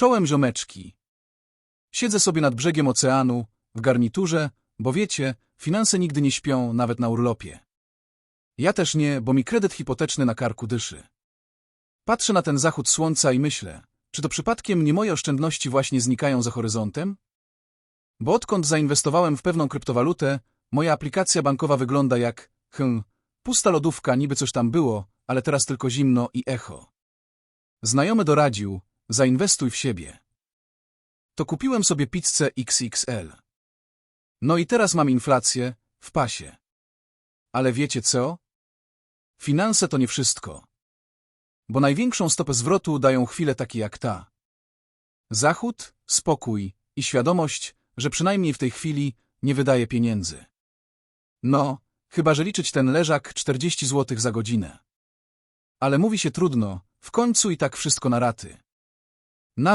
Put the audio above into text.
Czołem ziomeczki. Siedzę sobie nad brzegiem oceanu, w garniturze, bo wiecie, finanse nigdy nie śpią, nawet na urlopie. Ja też nie, bo mi kredyt hipoteczny na karku dyszy. Patrzę na ten zachód słońca i myślę, czy to przypadkiem nie moje oszczędności właśnie znikają za horyzontem? Bo odkąd zainwestowałem w pewną kryptowalutę, moja aplikacja bankowa wygląda jak, hm, pusta lodówka, niby coś tam było, ale teraz tylko zimno i echo. Znajomy doradził, zainwestuj w siebie. To kupiłem sobie pizzę XXL. No i teraz mam inflację w pasie. Ale wiecie co? Finanse to nie wszystko. Bo największą stopę zwrotu dają chwile takie jak ta. Zachód, spokój i świadomość, że przynajmniej w tej chwili nie wydaje pieniędzy. No, chyba że liczyć ten leżak 40 zł za godzinę. Ale mówi się trudno, w końcu i tak wszystko na raty.